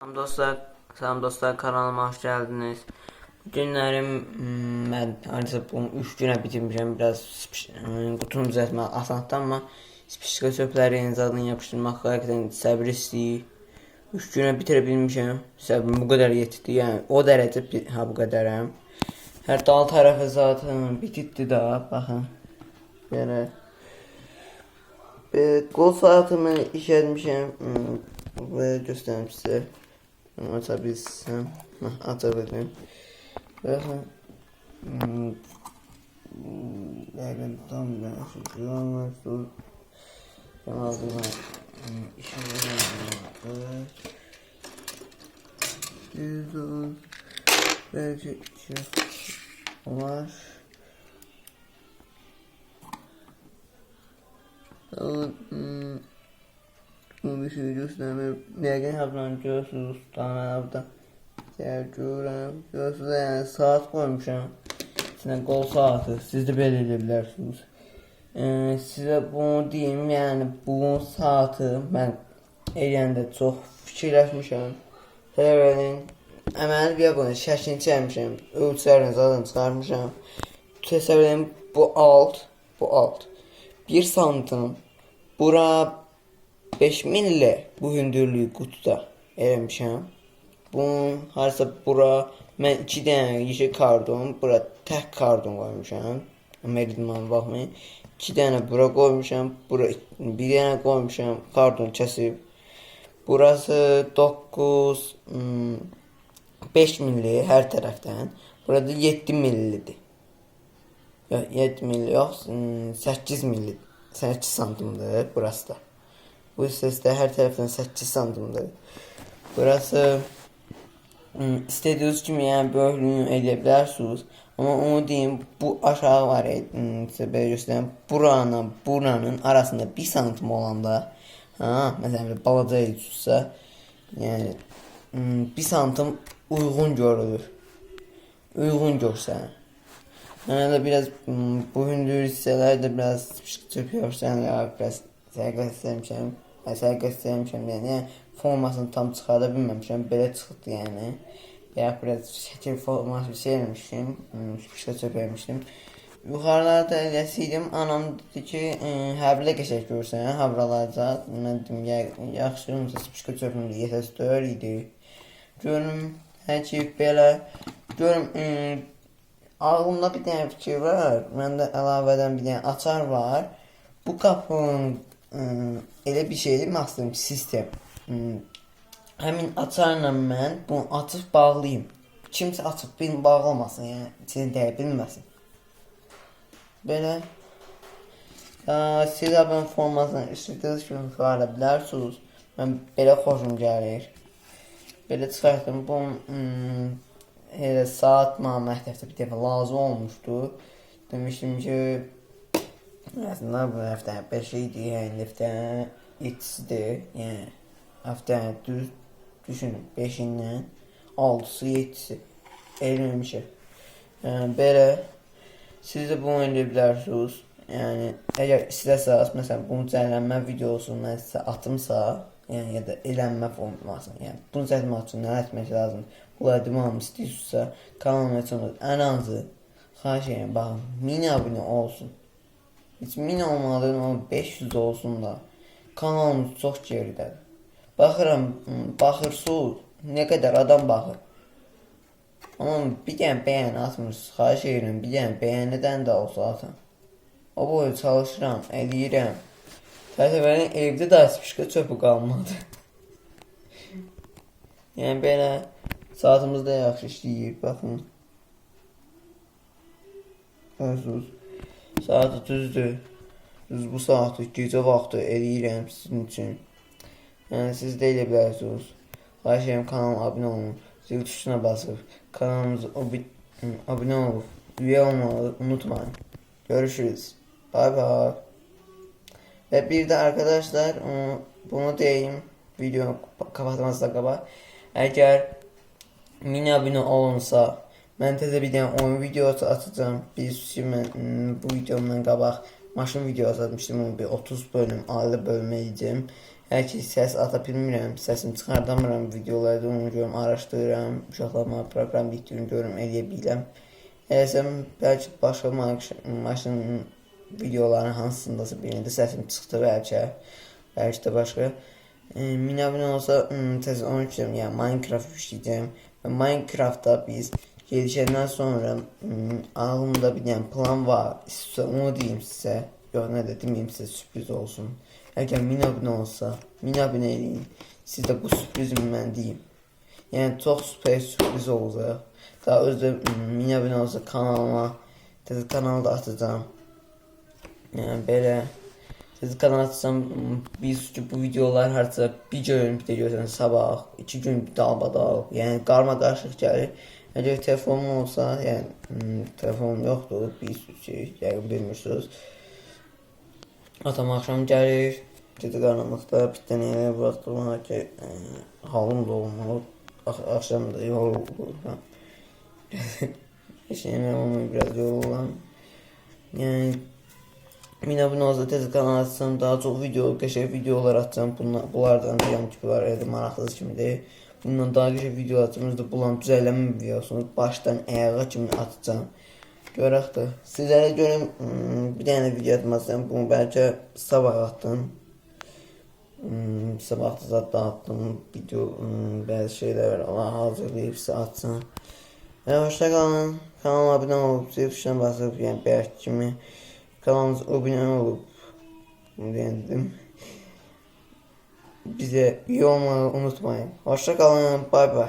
Salam dostlar, salam dostlar kanalıma hoş geldiniz. Günlerim hmm, ben artık bunu 3 güne bitirmişim biraz hmm, kutumu düzeltme asanlıktan ama spişka çöpleri zadını yapıştırmak hakikaten sabır istiyor. 3 güne bitirebilmişim. Sabırım bu kadar yetti yani o derece ha bu kadarım. Her dal tarafı zaten bitirdi daha bakın. Böyle gol saatimi işletmişim hmm, ve göstereyim size. Heh, açabildim. Ve hmm, yani tam ben şu an şu ben aldım ben işe yaramıyor. Yüz on var. Ama, şey gösterme. Derken haftan görüyorsunuz. Tane hafta. Sergio'dan görüyorsunuz yani saat koymuşum. İçine gol saati. Siz de belirleyebilirsiniz. Ee, size bunu diyeyim yani bu saati ben eləyəndə çox fikirləşmişəm. Televizyonun əməli bir bunu şəklini çəkmişəm. Ölçülərini zaten çıxarmışam. Təsəvvür edin bu alt, bu alt. 1 santim. Bura 5 milli bu hündürlüyü qutuda eləmişəm. Bunun harsa bura mən 2 dənə yeşil kardon, bura tək kardon qoymuşam. Meridman baxmayın. 2 dənə bura qoymuşam, bura bir dənə qoymuşam, kardon kəsib. Burası 9 hmm, 5 milli hər tərəfdən. Burada 7 millidir. Yox, 7 milli yox, hmm, 8 milli. 8 santimdir burası da. Bu hissəsi hər tərəfdən 8 santimdir. Burası hmm, istədiyiniz kimi yəni böyüklüyünü edə bilərsiniz. Amma onu deyim, bu aşağı var ya, sizə belə göstərəm. Buranın, buranın arasında 1 santim olanda, ha, məsələn bir balaca yəni hmm, 1 santim uyğun görülür. Uyğun görsən. Yani da biraz bu hündür hisseler de biraz çöpüyorsan ya biraz sənə sənə göstərmişəm yəni, formasını tam çıxarda bilməmişəm. Belə çıxdı yəni. Ya biraz şəkil forması bir şey eləmişdim. Hmm, Şişə çöpərmişdim. Yuxarılarda eləsiydim. Anam dedi ki, "Iı, həblə qəşəng görsən, havralarca." Mən dedim, ya, yaxşı, məsələn, spişka çöpümdə yetəstör idi. Görüm, hər şey belə. Görüm, ıı, Ağlımda bir tane fikir var. Məndə əlavədən bir dənə açar var. Bu qapının ıı, elə bir şeydir, məxsum sistem. Iı, həmin açarla mən bunu açıb bağlayayım. Kimsə açıb beni bağlamasın, yəni içini dəyə bilməsin. Belə siz abone formasını istədiyiniz kimi çıxara bilərsiniz. Mən belə xoşum gəlir. Belə çıxartdım. Bu hmm, elə saat mənə məktəbdə bir dəfə lazım olmuşdu. Demişdim ki, bu həftə 5 idi, yəni həftə 7-sidir. Yəni həftə düz düşünün 5-indən 6-sı 7-si eləmişəm. Yəni belə siz də bunu eləyə bilərsiniz. Yəni əgər istəsəz, məsələn, bunu cəllənmə videosunu sizə atımsa, yəni ya da elənmə formasını, yəni bunu çəkmək üçün nə etmək lazımdır? Bunları demamı istəyirsinizsə, kanalıma üçün ən azı xahiş edirəm, baxın, 1000 abunə olsun. Heç 1000 olmadı, amma 500 olsun da. Kanalımız çox geridədir. Baxıram, baxırsınız, nə qədər adam baxır. Amma bir dənə bəyən atmırsınız, xahiş edirəm, bir dənə bəyənidən də olsa atın. O boyu çalışıram, eləyirəm. Təsəvvürən evdə də spişka çöpü qalmadı. yəni belə saatımız da yaxşı işləyir, baxın. Görürsünüz. Saatı düzdür. Düz bu saatı gecə vaxtı eləyirəm sizin üçün. Yəni siz də elə bilərsiniz. Xahiş edirəm kanalıma abunə olun. Zil tuşuna basıb kanalımıza abunə olub üyə olmağı unutmayın. Görüşürüz. Bay bay. Ve bir de arkadaşlar bunu diyeyim video kapatmazsa kaba. Eğer mini abone olunsa ben teze bir tane oyun videosu. Bir sürü ben ıı, bu videomdan qabaq maşın videosu atmıştım. Onu bir 30 bölüm, aile bölümə edeceğim. Hər ki səs ata bilmirəm, səsimi çıxardamıram, videolarda onu görürəm, araşdırıram, uşaqlarıma proqram bitdiyini görürəm, eləyə bilirəm. Eləsəm bəlkə başqa maş- maşının videoların hansındasa birində səsim çıxdı bəlkə. Bəlkə də başqa. E, min abunə olsa hmm, onu yükləyəcəm, yəni Minecraft yükləyəcəm. Və Minecraftda biz gelişəndən sonra hmm, ağlımda bir dənə plan var. İstə onu deyim sizə. Yox, nə də deməyim sizə sürpriz olsun. Əgər min abunə olsa, min abunə eləyin. Siz də bu sürprizimi mən deyim. Yəni çox super sürpriz olacaq. Daha özdə mm, min olsa kanalıma, təzə kanalı da açacağam. Yəni belə təzə kanal açsam biz ki bu videolar harca bir gün bir görsən sabah, iki gün dalbadal. Yəni qarma qarışıq gəlir. Əgər telefonum olsa, yəni mm, telefonum yoxdur, biz ki, yəqin bilmirsiniz. Atam axşam gəlir, gecə qaranlıqda bir dənə yerə buraxdırmağa ki, ə, halım da olmalı. Ax axşam da yoruluram. İşləməm ama biraz yoruluram. Yəni Min abunə olsa tez kanal açsam daha çox video, qəşəng videolar atacağam. Bunlar, bunlardan deyəm ki, bunlar elə maraqlı kimidir. Bundan daha qəşəng video atacağım. da bulan düzələmə videosunu başdan ayağa kimi atacağam. Görək də. Sizlərə görə hmm, bir dənə video atmasam, bunu bəlkə sabah atdım. Hmm, sabah da zaten attım video hmm, bazı şeyler var. Size atsın. Ve hoşça kalın. Kanalıma abone olup zil tuşuna basıp yani belki kimi kanalımıza abone olup beğendim. Bize üye olmayı unutmayın. Hoşça kalın. Bay bay.